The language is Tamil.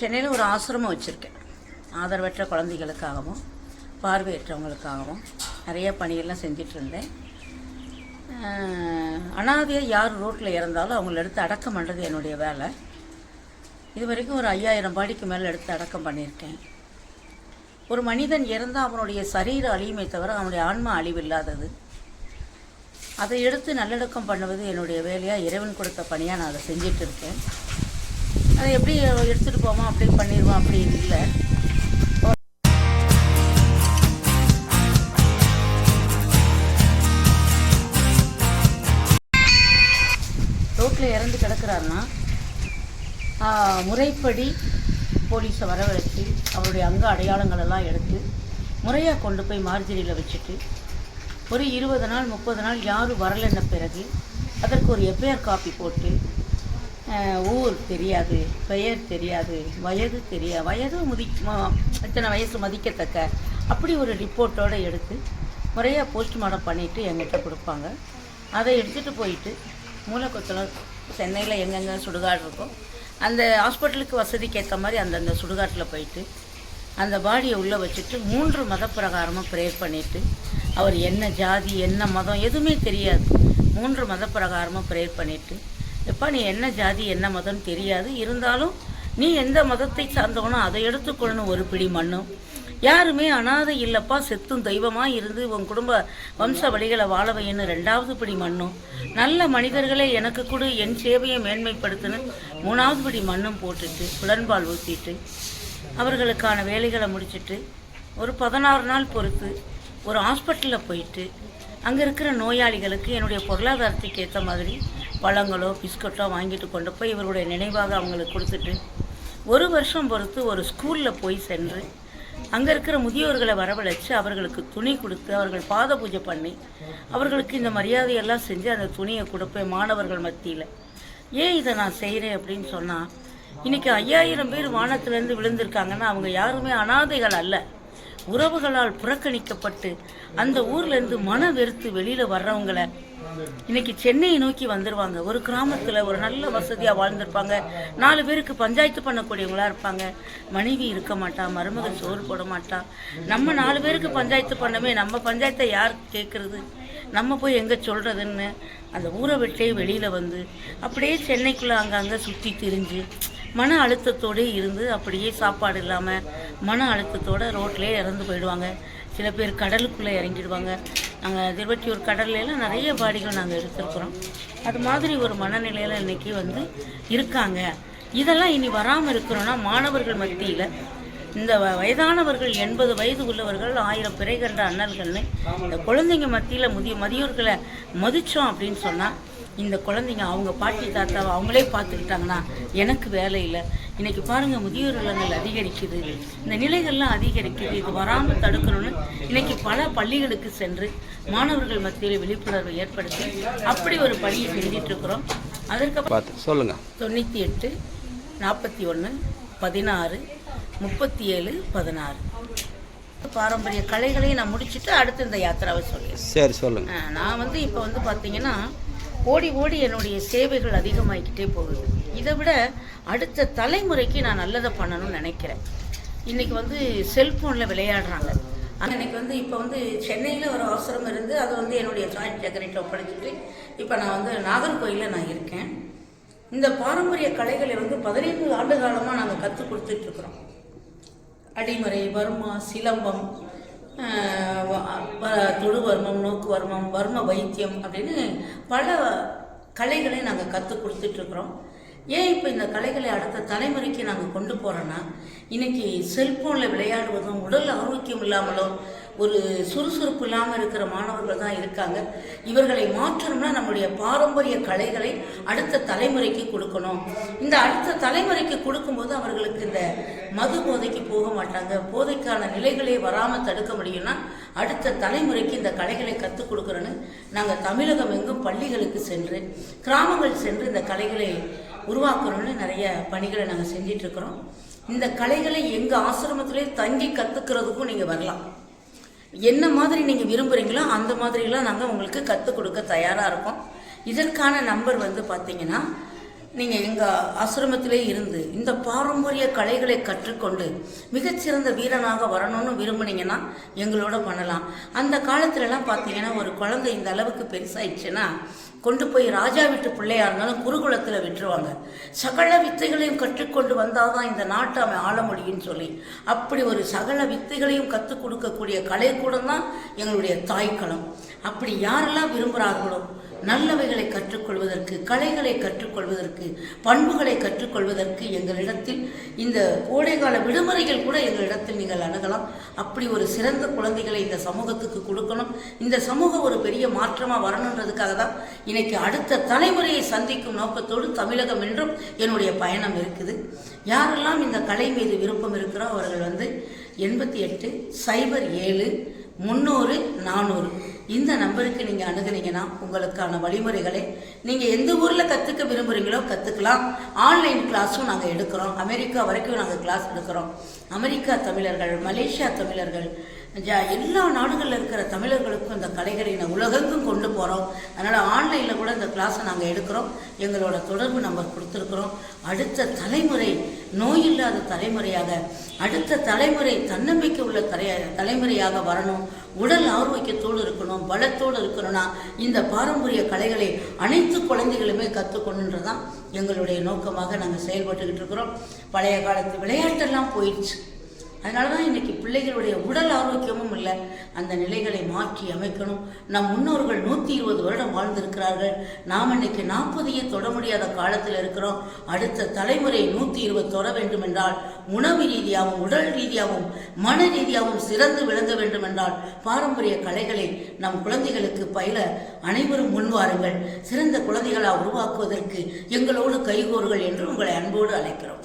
சென்னையில் ஒரு ஆசிரமம் வச்சுருக்கேன். ஆதரவற்ற குழந்தைகளுக்காகவும் பார்வையற்றவங்களுக்காகவும் நிறைய பணியெல்லாம் செஞ்சுட்டு இருந்தேன் அனாதையாக யார் ரோட்டில் இறந்தாலும் அவங்கள எடுத்து அடக்கம் பண்ணுறது என்னுடைய வேலை. இது வரைக்கும் ஒரு ஐயாயிரம் பாடிக்கு மேலே எடுத்து அடக்கம் பண்ணியிருக்கேன். ஒரு மனிதன் இறந்தால் அவனுடைய சரீர அழியுமே தவிர அவனுடைய ஆன்மா அழிவில்லாதது. அதை எடுத்து நல்லடக்கம் பண்ணுவது என்னுடைய வேலையாக இறைவன் கொடுத்த பணியாக நான் அதை செஞ்சுட்டு இருக்கேன் அதை எப்படி எடுத்துகிட்டு போவோம் அப்படி பண்ணிடுவோம் அப்படின்னு இல்லை. ரோட்டில் இறந்து கிடக்கிறாருன்னா முறைப்படி போலீஸை வரவழைச்சு அவருடைய அங்க அடையாளங்கள் எல்லாம் எடுத்து முறையாக கொண்டு போய் மார்ஜரியில் வச்சுட்டு ஒரு இருபது நாள் முப்பது நாள் யாரும் வரலைன்ன பிறகு அதற்கு ஒரு எஃப்ஐஆர் காப்பி போட்டு ஊர் தெரியாது பெயர் தெரியாது வயது தெரியா வயது முதி இத்தனை வயசு மதிக்கத்தக்க அப்படி ஒரு ரிப்போர்ட்டோடு எடுத்து முறையாக போஸ்ட்மார்ட்டம் பண்ணிவிட்டு எங்கிட்ட கொடுப்பாங்க. அதை எடுத்துகிட்டு போயிட்டு மூலக்கொத்தலம் சென்னையில் எங்கெங்கே சுடுகாடு இருக்கோ அந்த ஹாஸ்பிட்டலுக்கு வசதிக்கு ஏற்ற மாதிரி அந்தந்த சுடுகாட்டில் போயிட்டு அந்த பாடியை உள்ளே வச்சுட்டு மூன்று மத பிரகாரமாக ப்ரேயர் பண்ணிவிட்டு அவர் என்ன ஜாதி என்ன மதம் எதுவுமே தெரியாது. மூன்று மத பிரகாரமாக ப்ரேயர் பண்ணிவிட்டு எப்பா நீ என்ன ஜாதி என்ன மதம் தெரியாது. இருந்தாலும் நீ எந்த மதத்தை சார்ந்தவனோ அதை எடுத்துக்கொள்ளணும் ஒரு பிடி மண்ணும். யாருமே அனாதை இல்லைப்பா செத்தும் தெய்வமாக இருந்து உன் குடும்ப வம்ச வழிகளை வாழ வைன்னு ரெண்டாவது பிடி மண்ணும். நல்ல மனிதர்களை எனக்கு கொடு என் சேவையை மேன்மைப்படுத்துன்னு மூணாவது பிடி மண்ணும் போட்டுட்டு புலன்பால் ஊற்றிட்டு அவர்களுக்கான வேலைகளை முடிச்சிட்டு ஒரு பதினாறு நாள் பொறுத்து ஒரு ஹாஸ்பிட்டலில் போயிட்டு அங்கே இருக்கிற நோயாளிகளுக்கு என்னுடைய பொருளாதாரத்துக்கு ஏற்ற மாதிரி பழங்களோ பிஸ்கட்டோ வாங்கிட்டு கொண்டு போய் இவருடைய நினைவாக அவங்களுக்கு கொடுத்துட்டு ஒரு வருஷம் பொறுத்து ஒரு ஸ்கூலில் போய் சென்று அங்கே இருக்கிற முதியோர்களை வரவழைச்சு அவர்களுக்கு துணி கொடுத்து அவர்கள் பாத பூஜை பண்ணி அவர்களுக்கு இந்த மரியாதையெல்லாம் செஞ்சு அந்த துணியை கொடுப்பேன் மாணவர்கள் மத்தியில். ஏன் இதை நான் செய்கிறேன் அப்படின்னு சொன்னால் இன்றைக்கி ஐயாயிரம் பேர் வானத்திலேருந்து விழுந்திருக்காங்கன்னா அவங்க யாருமே அனாதைகள் அல்ல. உறவுகளால் புறக்கணிக்கப்பட்டு அந்த ஊர்லேருந்து மன வெறுத்து வெளியில் வர்றவங்கள இன்னைக்கு சென்னையை நோக்கி வந்துடுவாங்க ஒரு கிராமத்தில் ஒரு நல்ல வசதியாக வாழ்ந்திருப்பாங்க. நாலு பேருக்கு பஞ்சாயத்து பண்ணக்கூடியவங்களா இருப்பாங்க. மனைவி இருக்க மாட்டா மருமகள் சோறு போட மாட்டா. நம்ம நாலு பேருக்கு பஞ்சாயத்து பண்ணவே நம்ம பஞ்சாயத்தை யார் கேட்குறது நம்ம போய் எங்கே சொல்கிறதுன்னு அந்த ஊரை விட்டே வெளியில் வந்து அப்படியே சென்னைக்குள்ளே அங்கங்கே சுற்றி திரிஞ்சு மன அழுத்தத்தோடே இருந்து அப்படியே சாப்பாடு இல்லாமல் மன அழுத்தத்தோட ரோட்லேயே இறந்து போயிடுவாங்க. சில பேர் கடலுக்குள்ளே இறங்கிடுவாங்க. நாங்கள் திருவற்றியூர் கடல்ல நிறைய பாடிகள் நாங்கள் எடுத்திருக்கிறோம். அது மாதிரி ஒரு மனநிலையில் இன்றைக்கி வந்து இருக்காங்க. இதெல்லாம் இனி வராமல் இருக்கிறோன்னா மாணவர்கள் மத்தியில் இந்த வ- வயதானவர்கள் எண்பது வயது உள்ளவர்கள் ஆயிரம் பிறை கண்ட அண்ணல்கள்னு இந்த குழந்தைங்க மத்தியில் முதிய மதியோர்களை மதித்தோம் அப்படின்னு சொன்னால் இந்த குழந்தைங்க அவங்க பாட்டி தாத்தாவை அவங்களே பார்த்துக்கிட்டாங்கன்னா எனக்கு வேலை இல்லை. இன்னைக்கு பாருங்கள் முதியோர் இல்லங்கள் அதிகரிக்குது. இந்த நிலைகள்லாம் அதிகரிக்குது. இது வராமல் தடுக்கணும்னு இன்னைக்கு பல பள்ளிகளுக்கு சென்று மாணவர்கள் மத்தியில் விழிப்புணர்வை ஏற்படுத்தி அப்படி ஒரு பணியை செஞ்சிட்டு இருக்கிறோம். அதற்கு பார்த்து சொல்லுங்கள் தொண்ணூற்றி எட்டு நாற்பத்தி ஒன்று பதினாறு முப்பத்தி ஏழு பதினாறு. பாரம்பரிய கலைகளையும் நான் முடிச்சுட்டு அடுத்து இந்த யாத்திராவை சொல்லிடுறேன் சரி சொல்லுங்கள் நான் வந்து இப்போ வந்து பார்த்தீங்கன்னா ஓடி ஓடி என்னுடைய சேவைகள் அதிகமாகிக்கிட்டே போகுது. இதை விட அடுத்த தலைமுறைக்கு நான் நல்லதை பண்ணணும்னு நினைக்கிறேன். இன்னைக்கு வந்து செல்ஃபோனில் விளையாடுறாங்க. இன்னைக்கு வந்து இப்போ வந்து சென்னையில் ஒரு அவசரம் இருந்து அதை வந்து என்னுடைய ஜாயிண்ட் செக்ரட்டரி ஒப்படைச்சிட்டு இப்போ நான் வந்து நாகர்கோயிலில் நான் இருக்கேன். இந்த பாரம்பரிய கலைகளை வந்து பதினைந்து ஆண்டு காலமாக நாங்கள் கற்றுக் கொடுத்துட்ருக்குறோம் அடிமறை வர்மா சிலம்பம் தொழு வர்மம் நோக்கு வர்மம் நோக்குவர்மம் வர்ம வைத்தியம் அப்படின்னு பல கலைகளை நாங்கள் கற்றுக் கொடுத்துட்ருக்குறோம் ஏன் இப்போ இந்த கலைகளை அடுத்த தலைமுறைக்கு நாங்கள் கொண்டு போகிறோன்னா இன்றைக்கி செல்ஃபோனில் விளையாடுவதும் உடல் ஆரோக்கியம் இல்லாமலும் ஒரு சுறுசுறுப்பு இல்லாமல் இருக்கிற மாணவர்கள் தான் இருக்காங்க. இவர்களை மாற்றணும்னா நம்முடைய பாரம்பரிய கலைகளை அடுத்த தலைமுறைக்கு கொடுக்கணும். இந்த அடுத்த தலைமுறைக்கு கொடுக்கும்போது அவர்களுக்கு இந்த மது போதைக்கு போக மாட்டாங்க. போதைக்கான நிலைகளே வராமல் தடுக்க முடியும்னா அடுத்த தலைமுறைக்கு இந்த கலைகளை கற்றுக் கொடுக்குறோன்னு நாங்கள் தமிழகம் எங்கும் பள்ளிகளுக்கு சென்று கிராமங்கள் சென்று இந்த கலைகளை உருவாக்கணும்னு நிறைய பணிகளை நாங்கள் செஞ்சிட்ருக்கிறோம் இந்த கலைகளை எங்கள் ஆசிரமத்திலே தங்கி கற்றுக்கிறதுக்கும் நீங்கள் வரலாம். என்ன மாதிரி நீங்கள் விரும்புகிறீங்களோ அந்த மாதிரிலாம் நாங்கள் உங்களுக்கு கற்றுக் கொடுக்க தயாராக இருக்கோம். இதற்கான நம்பர் வந்து பார்த்தீங்கன்னா நீங்கள் எங்கள் ஆசிரமத்திலே இருந்து இந்த பாரம்பரிய கலைகளை கற்றுக்கொண்டு மிகச்சிறந்த வீரனாக வரணும்னு விரும்புனீங்கன்னா எங்களோட பண்ணலாம். அந்த காலத்துலலாம் பார்த்தீங்கன்னா ஒரு குழந்தை இந்த அளவுக்கு பெருசாயிடுச்சுன்னா கொண்டு போய் ராஜா வீட்டு பிள்ளையாக இருந்தாலும் குருகுலத்தில் விட்டுருவாங்க. சகல வித்தைகளையும் கற்றுக்கொண்டு வந்தால் தான் இந்த நாட்டை அவன் ஆள முடியும்னு சொல்லி அப்படி ஒரு சகல வித்தைகளையும் கற்றுக் கொடுக்கக்கூடிய கலைக்கூடம் தான் எங்களுடைய தாய்க்களம். அப்படி யாரெல்லாம் விரும்புகிறார்களோ நல்லவைகளை கற்றுக்கொள்வதற்கு கலைகளை கற்றுக்கொள்வதற்கு பண்புகளை கற்றுக்கொள்வதற்கு எங்களிடத்தில் இந்த கோடைக்கால விடுமுறைகள் கூட எங்களிடத்தில் நீங்கள் அணுகலாம். அப்படி ஒரு சிறந்த குழந்தைகளை இந்த சமூகத்துக்கு கொடுக்கணும். இந்த சமூகம் ஒரு பெரிய மாற்றமாக வரணுன்றதுக்காக தான் இன்னைக்கு அடுத்த தலைமுறையை சந்திக்கும் நோக்கத்தோடு தமிழகம் என்றும் என்னுடைய பயணம் இருக்குது. யாரெல்லாம் இந்த கலை மீது விருப்பம் இருக்கிறோ அவர்கள் வந்து எண்பத்தி எட்டு சைபர் ஏழு முந்நூறு நானூறு. இந்த நம்பருக்கு நீங்கள் அணுகுனீங்கன்னா உங்களுக்கான வழிமுறைகளை நீங்கள் எந்த ஊரில் கற்றுக்க விரும்புகிறீங்களோ கற்றுக்கலாம் ஆன்லைன் கிளாஸும் நாங்கள் எடுக்கிறோம். அமெரிக்கா வரைக்கும் நாங்கள் கிளாஸ் எடுக்கிறோம். அமெரிக்கா தமிழர்கள் மலேசியா தமிழர்கள் எல்லா நாடுகளில் இருக்கிற தமிழர்களுக்கும் இந்த கலைகளை நான் உலகெங்கும் கொண்டு போகிறோம் அதனால் ஆன்லைனில் கூட இந்த கிளாஸை நாங்கள் எடுக்கிறோம். எங்களோட தொடர்பு நம்பர் கொடுத்துருக்குறோம். அடுத்த தலைமுறை நோய் இல்லாத தலைமுறையாக அடுத்த தலைமுறை தன்னம்பிக்கை உள்ள தலை தலைமுறையாக வரணும். உடல் ஆரோக்கியத்தோடு இருக்கணும் பலத்தோடு இருக்கணும்னா இந்த பாரம்பரிய கலைகளை அனைத்து குழந்தைகளுமே கற்றுக்கணுன்றதான் எங்களுடைய நோக்கமாக நாங்கள் செயல்பட்டுக்கிட்டு இருக்கிறோம். பழைய காலத்து விளையாட்டெல்லாம் போயிடுச்சு. அதனால தான் இன்னைக்கு பிள்ளைகளுடைய உடல் ஆரோக்கியமும் இல்லை. அந்த நிலைகளை மாற்றி அமைக்கணும். நம் முன்னோர்கள் நூற்றி இருபது வருடம் வாழ்ந்திருக்கிறார்கள். நாம் இன்னைக்கு நாற்பதையே தொட முடியாத காலத்தில் இருக்கிறோம். அடுத்த தலைமுறை நூற்றி இருபது தொட வேண்டும் என்றால் உணவு ரீதியாகவும் உடல் ரீதியாகவும் மன ரீதியாகவும் சிறந்து விளங்க வேண்டும் என்றால் பாரம்பரிய கலைகளை நம் குழந்தைகளுக்கு பயில அனைவரும் முன்வாருங்கள் சிறந்த குழந்தைகளாக உருவாக்குவதற்கு எங்களோடு கைகோர்கள் என்று உங்களை அன்போடு அழைக்கிறோம்.